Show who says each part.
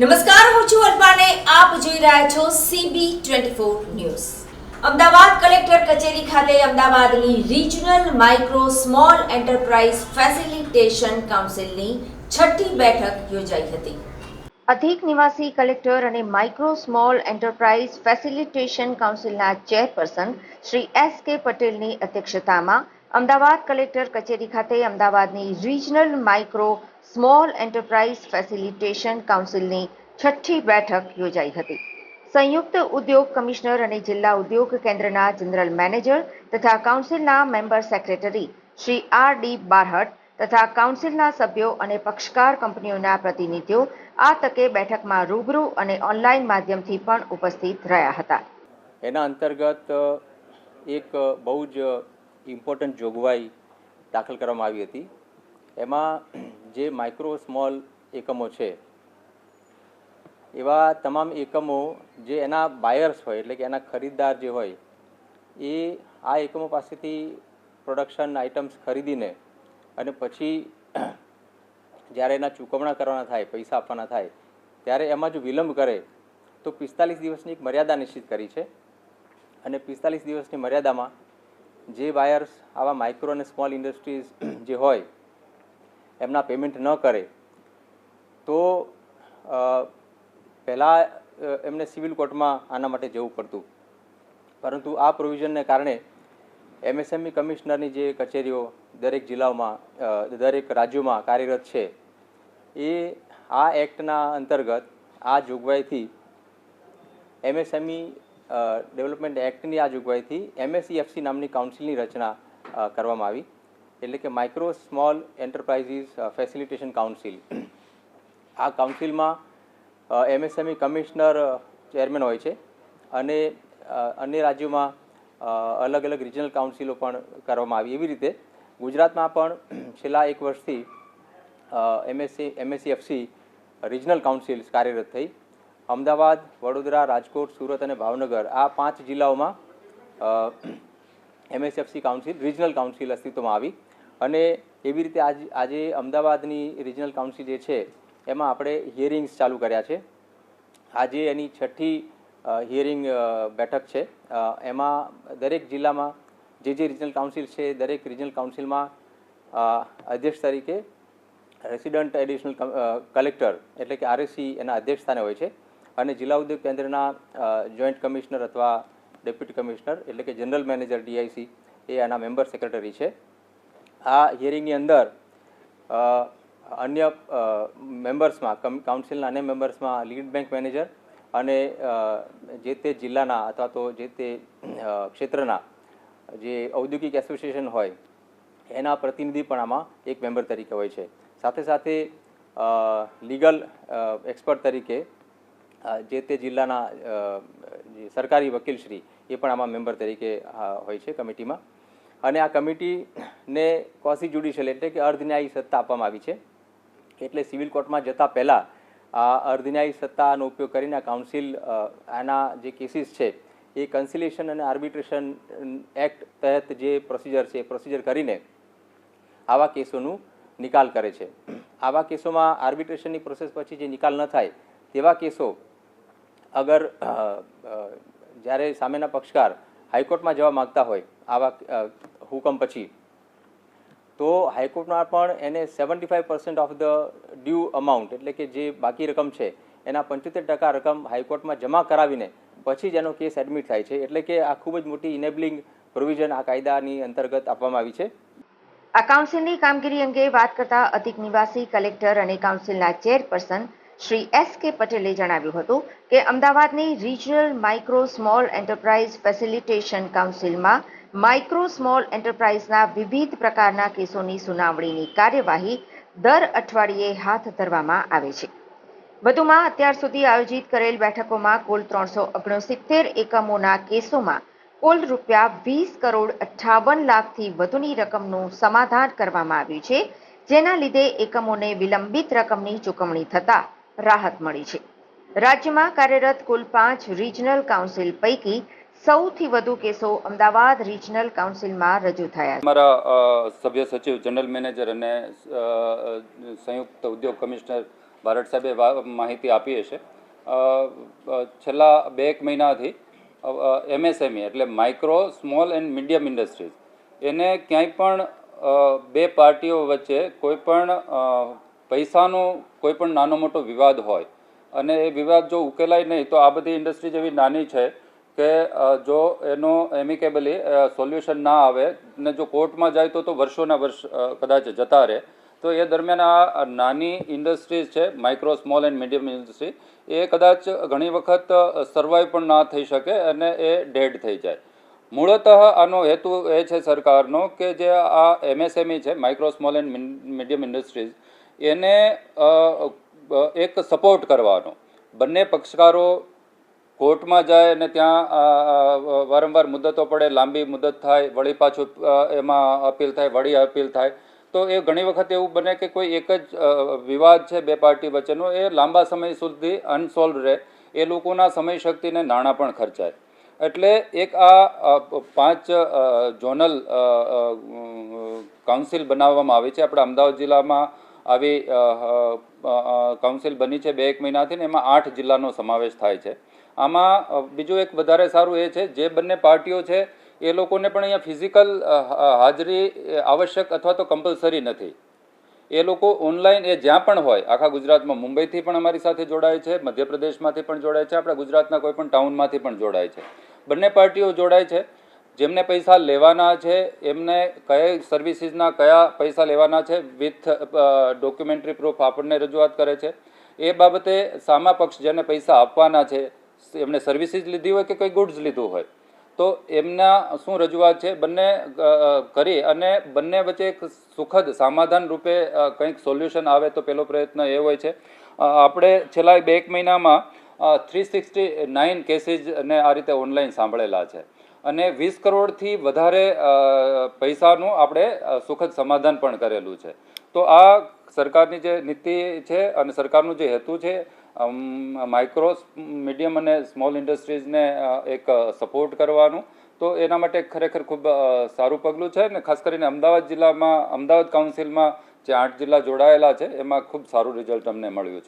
Speaker 1: નમસ્કાર, હું છું અલ્પાને આપ જોઈ રહ્યા છો CB twenty four news. Ahmedabad collector કચેરી ખાતે અમદાવાદની regional micro small enterprise facilitation કાઉન્સિલની છઠ્ઠી બેઠક યોજાઈ હતી. અધિક નિવાસી કલેક્ટર અને માઇક્રો સ્મોલ એન્ટરપ્રાઇઝ ફેસિલિટેશન કાઉન્સિલના ચેરપર્સન શ્રી એસ કે પટેલની અધ્યક્ષતામાં અમદાવાદ કલેક્ટર કચેરી ખાતે અમદાવાદની regional micro small enterprise facilitation કાઉન્સિલની છઠ્ઠી બેઠક યોજાઈ હતી. સંયુક્ત ઉદ્યોગ કમિશનર અને જિલ્લા ઉદ્યોગ કેન્દ્રના જનરલ મેનેજર તથા કાઉન્સિલના member secretary Shri R D Barhat તથા કાઉન્સિલના સભ્યો અને પક્ષકાર કંપનીઓના પ્રતિનિધિઓ આ તકે બેઠકમાં રૂબરૂ અને ઓનલાઈન માધ્યમથી પણ ઉપસ્થિત રહ્યા હતા.
Speaker 2: એના અંતર્ગત એક બહુ જ ઇમ્પોર્ટન્ટ જોગવાઈ દાખલ કરવામાં આવી હતી. એમાં જે માઇક્રો સ્મોલ એકમો છે. એવા તમામ એકમો જે એના બાયર્સ હોય, એટલે કે એના ખરીદદાર જે હોય, એ આ એકમો પાસેથી પ્રોડક્શન આઇટમ્સ ખરીદીને અને પછી જ્યારે એના ચૂકવણા કરવાના થાય, પૈસા આપવાના થાય, ત્યારે એમાં જો વિલંબ કરે, તો પિસ્તાલીસ દિવસની એક મર્યાદા નિશ્ચિત કરી છે. અને પિસ્તાલીસ દિવસની મર્યાદામાં જે બાયર્સ આવા માઇક્રો અને સ્મોલ ઇન્ડસ્ટ્રીઝ જે હોય એમના પેમેન્ટ ન કરે, તો પહેલાં એમને સિવિલ કોર્ટમાં આના માટે જવું પડતું. પરંતુ આ પ્રોવિઝનને કારણે એમએસએમઈ કમિશનરની જે કચેરીઓ દરેક જિલ્લાઓમાં દરેક રાજ્યોમાં કાર્યરત છે, એ આ એક્ટના અંતર્ગત આ જોગવાઈથી એમએસએમઈ ડેવલપમેન્ટ એક્ટની આ જોગવાઈથી એમએસઈએફસી નામની કાઉન્સિલની રચના કરવામાં આવી. એટલે કે micro small enterprises facilitation council આ કાઉન્સિલમાં એમએસએમઈ કમિશનર ચેરમેન હોય છે અને અન્ય રાજ્યોમાં અલગ અલગ રિજનલ કાઉન્સિલો પણ કરવામાં આવી. એવી રીતે ગુજરાતમાં પણ છેલ્લા એક વર્ષથી એમએસસી એમએસસીએફસી રિજનલ કાઉન્સિલ કાર્યરત થઈ. અમદાવાદ, વડોદરા, રાજકોટ, સુરત અને ભાવનગર આ પાંચ જિલ્લાઓમાં એમએસએફસી કાઉન્સિલ રિજનલ કાઉન્સિલ અસ્તિત્વમાં આવી. અને એવી રીતે આજ, આજે અમદાવાદની રિજનલ કાઉન્સિલ જે છે, એમાં આપણે હિયરિંગ્સ ચાલુ કર્યા છે. આજે એની છઠ્ઠી હિયરિંગ બેઠક છે. એમાં દરેક જિલ્લામાં જે જે રિજનલ કાઉન્સિલ છે, દરેક રિજનલ કાઉન્સિલમાં અધ્યક્ષ તરીકે રેસિડન્ટ એડિશનલ કલેક્ટર એટલે કે આરએસી એના અધ્યક્ષ સ્થાને હોય છે. અને જિલ્લા ઉદ્યોગ કેન્દ્રના જોઈન્ટ કમિશનર અથવા ડેપ્યુટી કમિશનર એટલે કે જનરલ મેનેજર ડીઆઈસી એ આના મેમ્બર સેક્રેટરી છે. આ હિયરિંગની અંદર અન્ય મેમ્બર્સમાં કાઉન્સિલના અન્ય મેમ્બર્સમાં લીડ બેંક મેનેજર અને જે તે જિલ્લાના અથવા તો જે તે ક્ષેત્રના જે ઔદ્યોગિક એસોસિએશન હોય, એના પ્રતિનિધિ પણ આમાં એક મેમ્બર તરીકે હોય છે. સાથે સાથે લીગલ એક્સપર્ટ તરીકે જે તે જિલ્લાના સરકારી વકીલશ્રી એ પણ આમાં મેમ્બર તરીકે હોય છે કમિટીમાં. અને આ કમિટીને કોસી જ્યુડિશિયલ એટલે કે અર્ધન્યાયી સત્તા આપવામાં આવી છે. એટલે સિવિલ કોર્ટમાં જતાં પહેલાં આ અર્ધન્યાયી સત્તાનો ઉપયોગ કરીને આ કાઉન્સિલ આના જે કેસીસ છે, એ કન્સિલેશન અને આર્બિટ્રેશન એક્ટ તહેત જે પ્રોસિજર છે, એ પ્રોસિજર કરીને આવા કેસોનું નિકાલ કરે છે. આવા કેસોમાં આર્બિટ્રેશનની પ્રોસેસ પછી જે નિકાલ ન થાય, તેવા કેસો અગર જ્યારે સામેના પક્ષકાર હાઈકોર્ટમાં જવા માગતા હોય આવા હુકમ પછી. તો હાઈકોર્ટમાં પણ એને seventy five percent of the due amount એટલે કે જે બાકી રકમ છે, એના પંચોતેર ટકા રકમ હાઈકોર્ટમાં જમા કરાવીને પછી જ એનો કેસ એડમિટ થાય છે. એટલે કે આ ખૂબ જ મોટી ઇનેબલિંગ પ્રોવિઝન આ કાયદાની અંતર્ગત આપવામાં આવી છે.
Speaker 1: આ કાઉન્સિલની કામગીરી અંગે વાત કરતા અધિક નિવાસી કલેક્ટર અને કાઉન્સિલના ચેરપર્સન શ્રી એસ કે પટેલે જણાવ્યું હતું કે અમદાવાદની regional micro small enterprise facilitation કાઉન્સિલમાં micro small એન્ટરપ્રાઇઝના વિવિધ પ્રકારના કેસોની સુનાવણીની કાર્યવાહી દર અઠવાડિયે હાથ ધરવામાં આવે છે. વધુમાં અત્યાર સુધી આયોજિત કરેલ બેઠકોમાં કુલ ત્રણસો ઓગણસિત્તેર એકમોના કેસોમાં કુલ રૂપિયા વીસ કરોડ અઠ્ઠાવન લાખથી વધુની રકમનું સમાધાન કરવામાં આવ્યું છે, જેના લીધે એકમોને વિલંબિત રકમની ચૂકવણી થતા રાહત મળી છે. રાજ્યમાં કાર્યરત કુલ પાંચ રિજનલ કાઉન્સિલ પૈકી સૌથી વધુ કેસો અમદાવાદ રિજનલ કાઉન્સિલમાં રજૂ થયા
Speaker 3: અમારા સભ્ય સચિવ જનરલ મેનેજર અને સંયુક્ત ઉદ્યોગ કમિશનર ભારત સાહેબે માહિતી આપી હશે છેલ્લા બે એક મહિનાથી એમએસએમઈ એટલે micro small and medium industries એને ક્યાંય પણ બે પાર્ટીઓ વચ્ચે કોઈ પણ પૈસાનો કોઈ પણ નાનો મોટો વિવાદ હોય, અને એ વિવાદ જો ઉકેલાય નહીં, તો આ બધી ઇન્ડસ્ટ્રી જેવી નાની છે કે જો એનો એમિકેબલી સોલ્યુશન ના આવે ને જો કોર્ટમાં જાય તો તો વર્ષોના વર્ષ કદાચ જતા રહે. તો એ દરમિયાન આ નાની ઇન્ડસ્ટ્રીઝ છે micro small and medium industry એ કદાચ ઘણી વખત સર્વાઈવ પણ ના થઈ શકે અને એ ડેડ થઈ જાય. મૂળતઃ આનો હેતુ એ છે સરકારનો કે જે આ એમએસએમઈ છે micro small and medium industries એને એક સપોર્ટ કરવાનો. બંને પક્ષકારો કોર્ટમાં જાય અને ત્યાં વારંવાર મુદતો પડે, લાંબી મુદત થાય, વળી પાછું એમાં અપીલ થાય, વળી અપીલ થાય. તો એ ઘણી વખત એવું બને કે કોઈ એક જ વિવાદ છે બે પાર્ટી વચ્ચેનો, એ લાંબા સમય સુધી અનસોલ્વ રહે. એ લોકોના સમય શક્તિને નાણાં પણ ખર્ચાય. એટલે એક આ પાંચ ઝોનલ કાઉન્સિલ બનાવવામાં આવી છે. આપણા અમદાવાદ જિલ્લામાં આવી કાઉન્સિલ બની છે બે એક મહિનાથી ને એમાં આઠ જિલ્લાનો સમાવેશ થાય છે. આમાં બીજું એક વધારે સારું એ છે, જે બંને પાર્ટીઓ છે, એ લોકોને પણ અહીંયા ફિઝિકલ હાજરી આવશ્યક અથવા તો કમ્પલસરી નથી. એ લોકો ઓનલાઈન એ જ્યાં પણ હોય, આખા ગુજરાતમાં, મુંબઈથી પણ અમારી સાથે જોડાય છે, મધ્યપ્રદેશમાંથી પણ જોડાય છે, આપણા ગુજરાતના કોઈ પણ ટાઉનમાંથી પણ જોડાય છે. બંને પાર્ટીઓ જોડાય છે. જેમને પૈસા લેવાના છે, એમને કઈ સર્વિસીસના કયા પૈસા લેવાના છે વિથ ડોક્યુમેન્ટરી પ્રૂફ આપણને રજૂઆત કરે છે. એ બાબતે સામા પક્ષ જેને પૈસા આપવાના છે એમને સર્વિસીસ લીધી હોય કે કંઈ ગુડ્સ લીધું હોય? તો એમના શું રજૂઆત છે? બંને કરી અને બંને વચ્ચે એક સુખદ સમાધાન રૂપે કંઈક સોલ્યુશન આવે તો પહેલો પ્રયત્ન એ હોય છે. આપણે છેલ્લા બે એક મહિનામાં થ્રી સિક્સટી નાઇન કેસીસને આ રીતે ઓનલાઈન સાંભળેલા છે. અને વીસ કરોડથી વધારે પૈસાનું આપણે સુખદ સમાધાન પણ કરેલું છે. તો આ સરકારની જે નીતિ છે અને સરકારનું જે હેતુ છે માઇક્રો મીડિયમ અને સ્મોલ ઇન્ડસ્ટ્રીઝને એક સપોર્ટ કરવાનું. તો એના માટે ખરેખર ખૂબ સારું પગલું છે અને ખાસ કરીને અમદાવાદ જિલ્લામાં, અમદાવાદ કાઉન્સિલમાં જે આઠ જિલ્લા જોડાયેલા છે, એમાં ખૂબ સારું રિઝલ્ટ અમને મળ્યું છે.